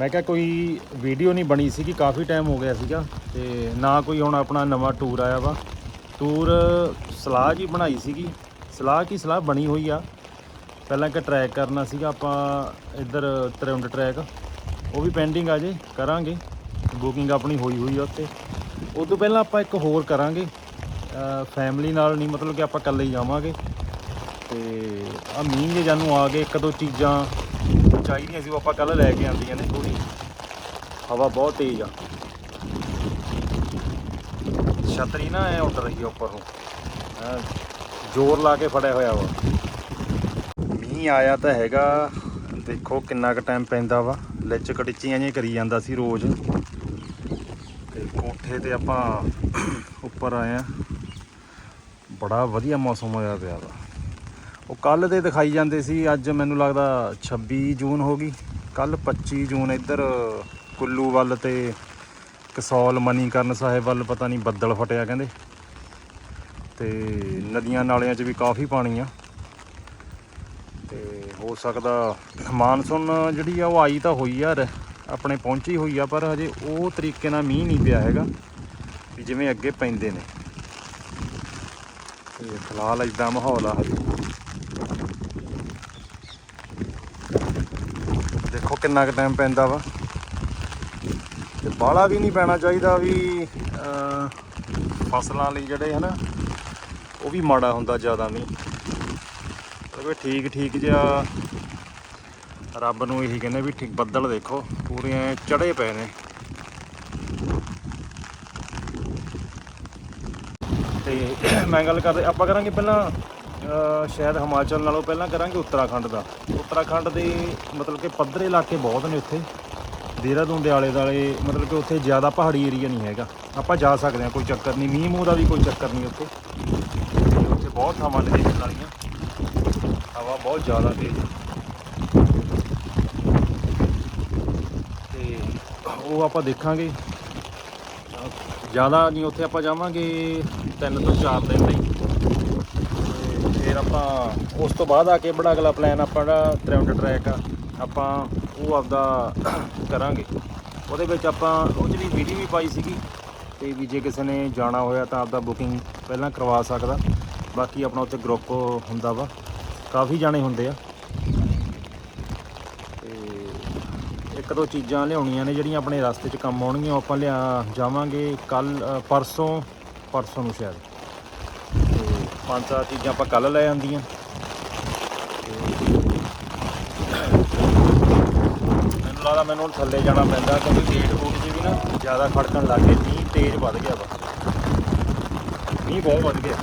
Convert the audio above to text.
ਮੈਂ ਕਿਹਾ ਕੋਈ ਵੀਡੀਓ ਨਹੀਂ ਬਣੀ ਸੀਗੀ, ਕਾਫੀ ਟਾਈਮ ਹੋ ਗਿਆ ਸੀਗਾ ਤੇ ਨਾ ਕੋਈ ਹੁਣ ਆਪਣਾ ਨਵਾਂ ਟੂਰ ਆਇਆ ਵਾ। ਟੂਰ ਸਲਾਹ ਜੀ ਬਣਾਈ ਸੀਗੀ। ਸਲਾਹ ਕੀ ਸਲਾਹ? ਬਣੀ ਹੋਈ ਆ। ਪਹਿਲਾਂ ਇੱਕ ਟਰੈਕ ਕਰਨਾ ਸੀਗਾ ਆਪਾਂ ਇੱਧਰ ਤਰਿਉਂਡ ਟਰੈਕ ਉਹ ਵੀ ਪੈਂਡਿੰਗ ਆ ਜੇ, ਕਰਾਂਗੇ। ਬੁਕਿੰਗ ਆਪਣੀ ਹੋਈ ਹੋਈ ਆ ਉੱਤੇ ਉਸ ਤੋਂ ਪਹਿਲਾਂ ਆਪਾਂ ਇੱਕ ਹੋਰ ਕਰਾਂਗੇ। ਫੈਮਿਲੀ ਨਾਲ ਨਹੀਂ, ਮਤਲਬ ਕਿ ਆਪਾਂ ਇਕੱਲੇ ਹੀ ਜਾਵਾਂਗੇ। ਤੇ ਆ ਮੀਂਹ ਜੇ ਜਾਨੂੰ ਆ ਗਏ, ਇੱਕ ਦੋ ਚੀਜ਼ਾਂ ਚਾਹੀਦੀਆਂ ਸੀ, ਉਹ ਆਪਾਂ ਕੱਲ ਲੈ ਕੇ ਆਂਦੀਆਂ ਨੇ। ਥੋੜੀ ਹਵਾ ਬਹੁਤ ਤੇਜ਼ ਆ। ਛਤਰੀ ਨਾ ਐ ਉੱਡ ਰਹੀ ਆ ਉੱਪਰ। ਨੂੰ ਜ਼ੋਰ ਲਾ ਕੇ ਫੜਿਆ ਹੋਇਆ ਵਾ। ਮੀਂਹ ਆਇਆ ਤਾਂ ਹੈਗਾ, ਦੇਖੋ ਕਿੰਨਾ ਕੁ ਟਾਈਮ ਪੈਂਦਾ ਵਾ। ਲਿਚ ਕਟਿਚੀਆਂ ਜਿਹੀਆਂ ਕਰੀ ਜਾਂਦਾ ਸੀ ਰੋਜ਼। ਤੇ ਕੋਠੇ ਤੇ ਆਪਾਂ ਉੱਪਰ ਆਏ ਆ। ਬੜਾ ਵਧੀਆ ਮੌਸਮ ਹੋਇਆ ਪਿਆ ਵਾ। ਉਹ ਕੱਲ ਦੇ ਦਿਖਾਈ ਜਾਂਦੇ ਸੀ, ਅੱਜ ਮੈਨੂੰ ਲੱਗਦਾ 26 ਜੂਨ ਹੋ ਗਈ। ਕੱਲ 25 ਜੂਨ ਇੱਧਰ ਕੁੱਲੂ ਵੱਲ ਤੇ ਕਸੌਲ ਮਨੀਕਰਨ ਸਾਹਿਬ ਵੱਲ ਪਤਾ ਨਹੀਂ ਬੱਦਲ ਫਟਿਆ ਕਹਿੰਦੇ। ਤੇ ਨਦੀਆਂ ਨਾਲਿਆਂ 'ਚ ਵੀ ਕਾਫੀ ਪਾਣੀ ਆ। ਤੇ ਹੋ ਸਕਦਾ ਮਾਨਸੂਨ ਜਿਹੜੀ ਆ ਉਹ ਆਈ ਤਾਂ ਹੋਈ ਆ, ਰ- ਆਪਣੇ ਪਹੁੰਚੀ ਹੋਈ ਆ, ਪਰ ਹਜੇ ਉਹ ਤਰੀਕੇ ਨਾਲ ਮੀਂਹ ਨਹੀਂ ਪਿਆ ਹੈਗਾ, ਵੀ ਜਿਵੇਂ ਅੱਗੇ ਪੈਂਦੇ ਨੇ। ਤੇ ਫਿਲਹਾਲ ਇਦਾਂ ਮਾਹੌਲ ਆ ਹਜੇ। ਦੇਖੋ ਕਿੰਨਾ ਕੁ ਟਾਈਮ ਪੈਂਦਾ ਵਾ। ਤੇ ਬਾਹਲਾ ਵੀ ਨਹੀਂ ਪੈਣਾ ਚਾਹੀਦਾ ਵੀ ਫਸਲਾਂ ਲਈ ਜਿਹੜੇ ਹਨਾ, ਉਹ ਵੀ ਮਾੜਾ ਹੁੰਦਾ ਜ਼ਿਆਦਾ ਨਹੀਂ। ਮਤਲਬ ਠੀਕ ਠੀਕ ਜਿਹਾ ਰੱਬ ਨੂੰ ਇਹੀ ਕਹਿੰਦੇ ਵੀ ਠੀਕ ਬੱਦਲ ਦੇਖੋ, ਪੂਰੇ ਐਂ ਚੜੇ ਪਏ ਨੇ। ਤੇ ਮੈਂ ਗੱਲ ਕਰਦੇ ਆਪਾਂ ਕਰਾਂਗੇ ਪਹਿਲਾਂ ਸ਼ਾਇਦ ਹਿਮਾਚਲ ਨਾਲੋਂ ਪਹਿਲਾਂ ਕਰਾਂਗੇ ਉੱਤਰਾਖੰਡ ਦਾ। ਉੱਤਰਾਖੰਡ ਦੇ ਮਤਲਬ ਕਿ ਪੱਧਰੇ ਇਲਾਕੇ ਬਹੁਤ ਨੇ ਉੱਥੇ। ਦੇਹਰਾਦੂਨ ਦੇ ਆਲੇ ਦਾਲੇ ਮਤਲਬ ਕਿ ਉੱਥੇ ਜ਼ਿਆਦਾ ਪਹਾੜੀ ਏਰੀਆ ਨਹੀਂ ਹੈਗਾ। ਆਪਾਂ ਜਾ ਸਕਦੇ ਹਾਂ, ਕੋਈ ਚੱਕਰ ਨਹੀਂ। ਮੀਂਹ ਮੂੰਹ ਦਾ ਵੀ ਕੋਈ ਚੱਕਰ ਨਹੀਂ ਉੱਥੇ। ਤੇ ਉੱਥੇ ਬਹੁਤ ਥਾਵਾਂ ਨੇ ਦੇਖਣ ਵਾਲੀਆਂ। ਹਵਾ ਬਹੁਤ ਜ਼ਿਆਦਾ ਤੇਜ਼ ਤੇ ਉਹ ਆਪਾਂ ਦੇਖਾਂਗੇ। ਜ਼ਿਆਦਾ ਨਹੀਂ, ਉੱਥੇ ਆਪਾਂ ਜਾਵਾਂਗੇ ਤਿੰਨ ਤੋਂ ਚਾਰ ਦਿਨ ਲਈ। ਤੇ ਫਿਰ ਆਪਾਂ ਉਸ ਤੋਂ ਬਾਅਦ ਆ ਕੇ ਬੜਾ ਅਗਲਾ ਪਲਾਨ ਆਪਾਂ ਜਿਹੜਾ ਟ੍ਰੈਂਡ ਟਰੈਕ ਆ, ਆਪਾਂ ਉਹ ਆਪਦਾ ਕਰਾਂਗੇ। ਉਹਦੇ ਵਿੱਚ ਆਪਾਂ ਉਹ ਜਿਹੜੀ ਵੀਡੀਓ ਵੀ ਪਾਈ ਸੀਗੀ। ਤੇ ਵੀ ਜੇ ਕਿਸੇ ਨੇ ਜਾਣਾ ਹੋਇਆ ਤਾਂ ਆਪਦਾ ਬੁਕਿੰਗ ਪਹਿਲਾਂ ਕਰਵਾ ਸਕਦਾ। ਬਾਕੀ ਆਪਣਾ ਉੱਥੇ ਗਰੁੱਪ ਹੁੰਦਾ ਵਾ। ਕਾਫੀ ਜਾਣੇ ਹੁੰਦੇ ਆ। ਤੇ ਇੱਕ ਦੋ ਚੀਜ਼ਾਂ ਲਿਆਉਣੀਆਂ ਨੇ ਜਿਹੜੀਆਂ ਆਪਣੇ ਰਸਤੇ 'ਚ ਕੰਮ ਆਉਣਗੀਆਂ, ਉਹ ਆਪਾਂ ਲਿਆ ਜਾਵਾਂਗੇ ਕੱਲ ਪਰਸੋਂ ਪਰਸੋਂ ਨੂੰ ਸ਼ਾਇਦ। ਤੇ ਪੰਜ ਚਾਰ ਚੀਜ਼ਾਂ ਆਪਾਂ ਕੱਲ ਲੈ ਆਂਦੀਆਂ। ਮੈਨੂੰ ਮੈਨੂੰ ਹੁਣ ਥੱਲੇ ਜਾਣਾ ਪੈਂਦਾ ਕਿਉਂਕਿ ਗੇਟ ਰੂਟ 'ਚ ਵੀ ਨਾ ਜ਼ਿਆਦਾ ਖੜਕਣ ਲੱਗ ਗਏ, ਮੀਂਹ ਤੇਜ਼ ਵੱਧ ਗਿਆ ਵਾ। ਮੀਂਹ ਬਹੁਤ ਵੱਧ ਗਿਆ।